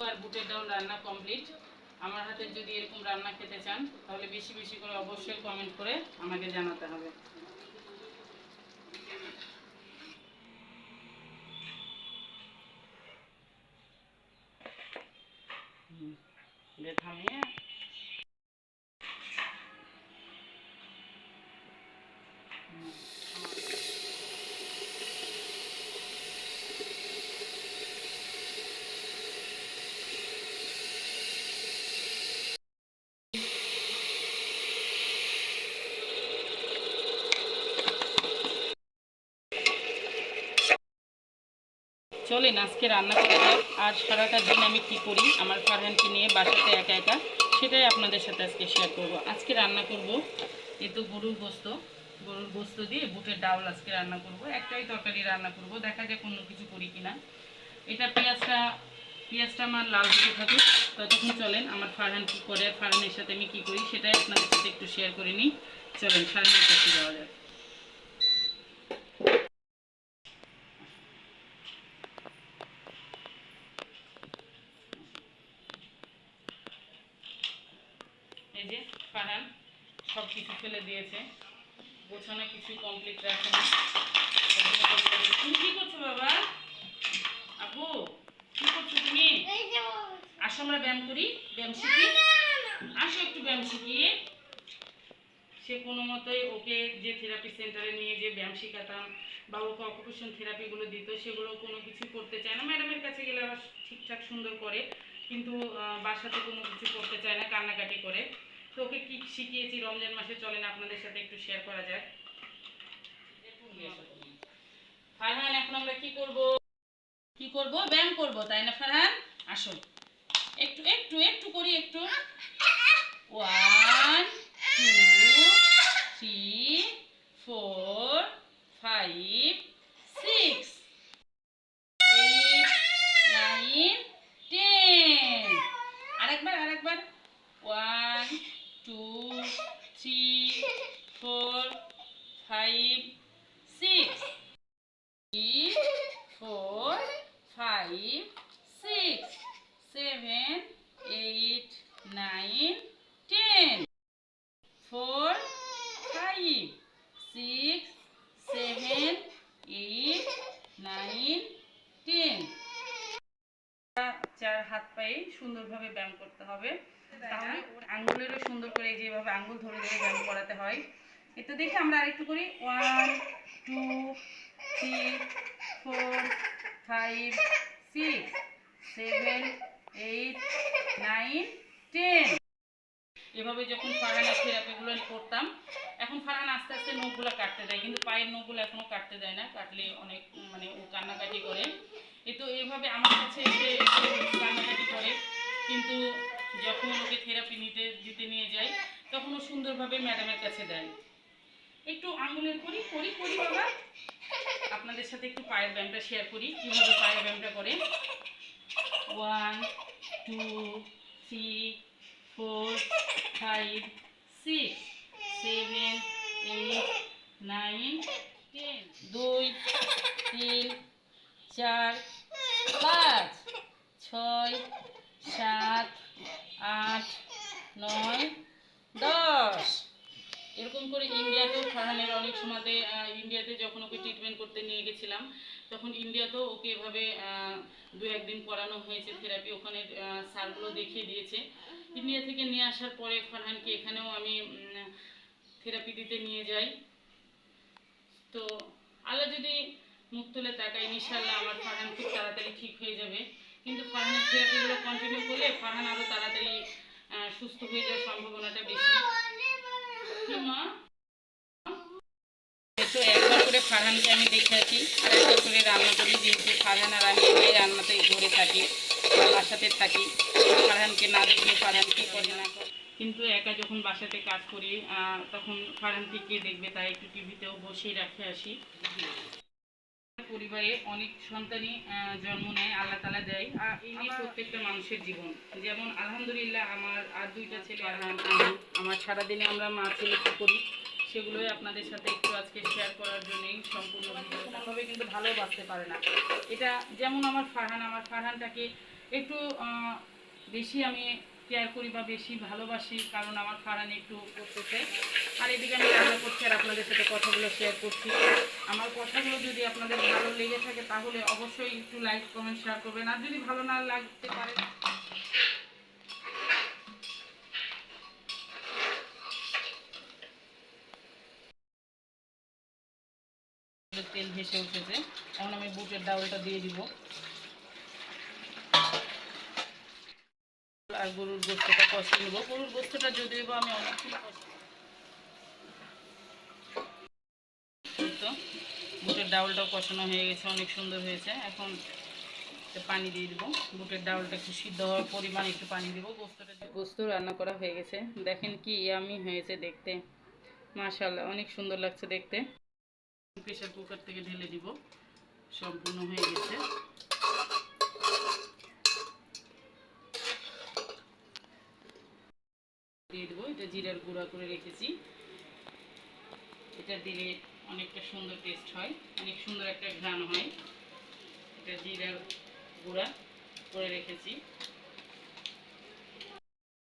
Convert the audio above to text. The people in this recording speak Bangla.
আর বুটের ডাউল রান্না কমপ্লিট আমার হাতের যদি এরকম রান্না খেতে চান তাহলে বেশি বেশি করে অবশ্যই কমেন্ট করে আমাকে জানাতে হবে। থামিয়ে হুম, চলেন, আজকে রান্না করা যাক। আর সারাটা দিন আমি কি করি, আমার ফারহানকে নিয়ে বাসাতে একা একা, সেটাই আপনাদের সাথে আজকে শেয়ার করব। আজকে রান্না করব এই তো গরুর গোস্ত। গরুর গোস্ত দিয়ে বুটের ডাউল আজকে রান্না করব। একটাই তরকারি রান্না করব, দেখা যাক অন্য কিছু করি কিনা। এটা পেঁয়াজটা পেঁয়াজটা আমার লাল হতে থাকুক। ততক্ষণ চলেন, আমার ফারহান কী করে আর ফারহানের সাথে আমি কী করি, সেটাই আপনাদের সাথে একটু শেয়ার করে নিই। চলেন ফারহানের কাছে যাওয়া যাক। এই যে ফারহান সব কিছু ফেলে দিয়েছে। গোছানো কিছু কমপ্লিট রাখেনি। তুমি কি করছ বাবা? আপু কি করছ তুমি? আসো আমরা ব্যায়াম করি। ব্যায়াম শিখি? আসো একটু ব্যায়াম শিখি। সে কোনো মতোই ওকে যে থেরাপি সেন্টারে নিয়ে যে ব্যায়াম শেখাতাম বা ওকে অকুপেশন থেরাপিগুলো দিত সেগুলো কোনো কিছু করতে চায় না। ম্যাডামের কাছে গেলে আবার ঠিকঠাক সুন্দর করে কিন্তু বাসাতে কোনো কিছু করতে চায় না কান্নাকাটি করে। তো ওকে কি শিখিয়েছি? রমজান মাসে চলেন, আপনাদের সাথে একটু শেয়ার করা যাক। ফারহান, এখন আমরা কি করব? কি করব? ব্যায়াম করব, তাই না ফারহান? আসো। একটু একটু একটু করি, একটু। One two three four five six eight nine ten আরেকবার আরেকবার one two three four five six three four five six seven eight nine ten four five six seven eight nine ten চার হাত পায়ে সুন্দরভাবে ব্যায়াম করতে হবে। তাহলে আঙ্গুলেরও সুন্দর করে যেভাবে আঙ্গুল ধরে ধরে ব্যায়াম করাতে হয় এতো দেখে আমরা আরেকটু করি। One two three four five six seven eight nine ten এভাবে যখন ফারহানের থেরাপিগুলো করতাম, এখন ফারহান আস্তে আস্তে নখগুলো কাটতে দেয়, কিন্তু পায়ের নখগুলো এখনও কাটতে দেয় না, কাটলে অনেক মানে ও কান্নাকাটি করে। এ তো এভাবে আমার কাছে এসে কান্নাকাটি করে, কিন্তু যখন ওকে থেরাপি নিতে, দিতে নিয়ে যাই তখন ও সুন্দরভাবে ম্যাডামের কাছে দেয়। একটু আঙুলের করি করি করি বাবা। আপনাদের সাথে একটু পায়ের ব্যায়ামটা শেয়ার করি, কীভাবে পায়ের ব্যায়ামটা করেন। One two three four five six seven eight nine ten দুই, তিন, চার, পাঁচ, ছয়, সাত আট নয় দশ এরকম করে ইন্ডিয়াতেও ফারহানের অনেক সময়তে ইন্ডিয়াতে যখন ওকে ট্রিটমেন্ট করতে নিয়ে গেছিলাম তখন ইন্ডিয়াতেও ওকে এভাবে দু একদিন করানো হয়েছে থেরাপি ওখানে আহ, স্যারগুলো দেখিয়ে দিয়েছে। ইন্ডিয়া থেকে নিয়ে আসার পরে ফারহানকে এখানেও আমি থেরাপি দিতে নিয়ে যাই। তো আল্লাহ যদি মুখ তুলে তাকাই ইনশাল্লাহ আমার ফারহান খুব তাড়াতাড়ি ঠিক হয়ে যাবে। কিন্তু ফারহানের থেরাপিগুলো কন্টিনিউ করলে ফারহান আরও তাড়াতাড়ি সুস্থ হয়ে যাওয়ার সম্ভাবনাটা বেশি কি মা? তো একবার করে ফারহানকে আমি দেখে আছি আর একবার করে রান্না করি যেহেতু ফারহান আর আমি এই রান্নাতে ধরে থাকি বাসাতে থাকি ফারহানকে না দেখলে ফারহান কি করে না কিন্তু একা যখন বাসাতে কাজ করি তখন ফারহানকে কে দেখবে? তাই একটু টিভিতেও বসেই রাখে আসি। পরিবারে অনেক সন্তানই জন্ম নেয় আল্লাহ তালা দেয়। আর এই প্রত্যেকটা মানুষের জীবন। যেমন আলহামদুলিল্লাহ আমার আর দুইটা ছেলে আমার সারাদিনে আমরা মা ছেলে করি? সেগুলোই আপনাদের সাথে একটু আজকে শেয়ার করার জন্যই সম্পূর্ণ তবে কিন্তু ভালোবাসতে পারে না। এটা যেমন আমার ফারহান, আমার ফারহানটাকে একটু বেশি আমি কেয়ার করি বা বেশি ভালোবাসি, কারণ আমার ফারানি একটু করতেছে। আর এদিকে আমি রান্না করছি আর আপনাদের সাথে কথাগুলো শেয়ার করছি। আমার কথাগুলো যদি আপনাদের ভালো লেগে থাকে, তাহলে অবশ্যই একটু লাইক কমেন্ট শেয়ার করবেন। আর যদি ভালো না লাগতে পারে তেল ভেসে উঠেছে। এখন আমি বুটের ডাউলটা দিয়ে দিব। আর গরুর গোস্তটা কষিয়ে নেব। গরুর গোস্তটা যদিও বা আমি অনেকক্ষণ বুটের ডাউলটাও কষানো হয়ে গেছে, অনেক সুন্দর হয়েছে। এখন পানি দিয়ে দিব। বুটের ডাউলটা একটু সিদ্ধ হওয়ার পরিমাণ একটু পানি দিব। গোস্তটা গোস্ত রান্না করা হয়ে গেছে। দেখেন কি ইয়ামি হয়েছে দেখতে। মাশাল্লাহ অনেক সুন্দর লাগছে দেখতে। প্রেশার কুকার থেকে ঢেলে দিব। সম্পূর্ণ হয়ে গেছে। দিয়ে দেবো, এটা জিরার গুঁড়া করে রেখেছি। এটা দিলে অনেকটা সুন্দর টেস্ট হয়, অনেক সুন্দর একটা ঘ্রাণ হয়। এটা জিরার গুঁড়া করে রেখেছি।